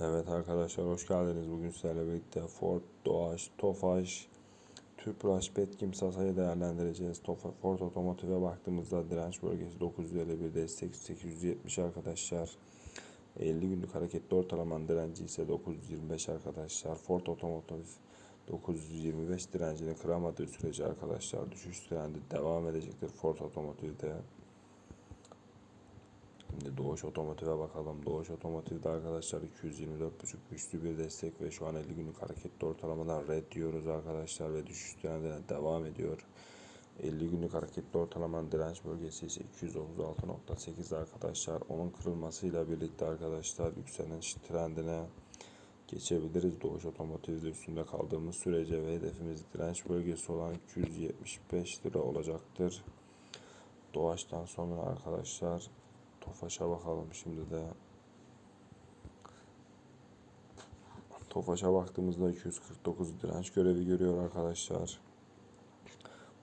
Evet arkadaşlar hoş geldiniz. Bugün sizlerle birlikte Ford, Doğaç, Tofaş, Tüpraş, Petkim, Sasa'yı değerlendireceğiz. Tofa, Ford Otomotiv'e baktığımızda direnç bölgesi 951, destek 870 arkadaşlar. 50 günlük hareketli ortalamanın direnci ise 925 arkadaşlar. Ford Otomotiv 925 direncini kıramadığı sürece arkadaşlar düşüş trendi devam edecektir Ford Otomotiv'de. Doğuş Otomotiv'e bakalım. Doğuş Otomotiv'de arkadaşlar 224.5 güçlü bir destek ve şu an 50 günlük hareketli ortalamadan red diyoruz arkadaşlar ve düşüş trendine devam ediyor. 50 günlük hareketli ortalamanın direnç bölgesi ise 236.8 arkadaşlar. Onun kırılmasıyla birlikte arkadaşlar yükseliş trendine geçebiliriz. Doğuş Otomotiv'de üstünde kaldığımız sürece ve hedefimiz direnç bölgesi olan 275 lira olacaktır. Doğaçtan sonra arkadaşlar Tofaş'a bakalım şimdi de. Tofaş'a baktığımızda 249 direnç görevi görüyor arkadaşlar.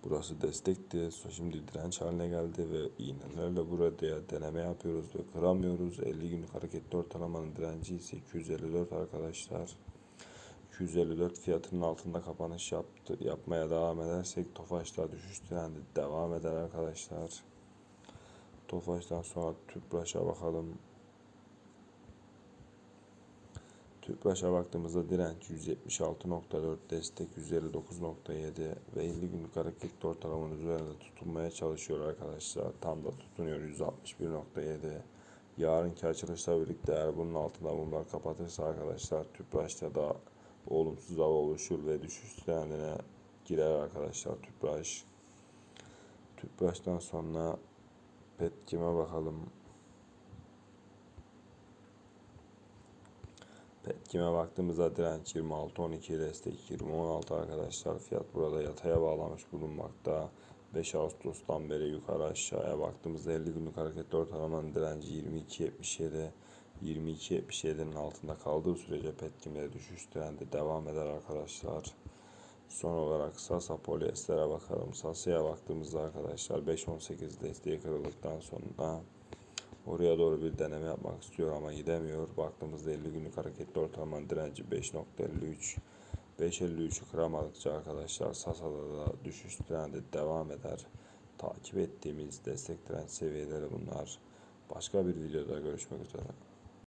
Burası destekti. Şimdi direnç haline geldi ve iğnelerle burada deneme yapıyoruz ve kıramıyoruz. 50 günlük hareketli ortalamanın direnci ise 254 arkadaşlar. 254 fiyatının altında kapanış yaptı. Yapmaya devam edersek Tofaş'ta düşüş trendi devam eder arkadaşlar. Tofaş'tan sonra Tüpraş'a bakalım. Tüpraş'a baktığımızda direnç 176.4, destek 159.7 ve 50 günlük hareketli ortalamanın üzerinde tutunmaya çalışıyor arkadaşlar. Tam da tutunuyor 161.7. Yarınki açılışla birlikte eğer bunun altında bunlar kapatırsa arkadaşlar Tüpraş'ta da olumsuz hava oluşur ve düşüş trendine girer arkadaşlar Tüpraş. Tüpraş'tan sonra Petkim'e bakalım. Petkim'e baktığımızda direnç 26.12 destek 20.16 arkadaşlar. Fiyat burada yataya bağlamış bulunmakta. 5 Ağustos'tan beri yukarı aşağıya baktığımızda 50 günlük hareketli ortalamanın direnci 22.77. 22.77'nin altında kaldığı sürece Petkim'de düşüş trendi devam eder arkadaşlar. Son olarak Sasa polyester'e bakalım. Sasa'ya baktığımızda arkadaşlar 5.18 desteği kırıldıktan sonra oraya doğru bir deneme yapmak istiyor ama gidemiyor. Baktığımızda 50 günlük hareketli ortalamanın direnci 5.53. 5.53'ü kıramadıkça arkadaşlar Sasa'da da düşüş trendi devam eder. Takip ettiğimiz destek trend seviyeleri bunlar. Başka bir videoda görüşmek üzere.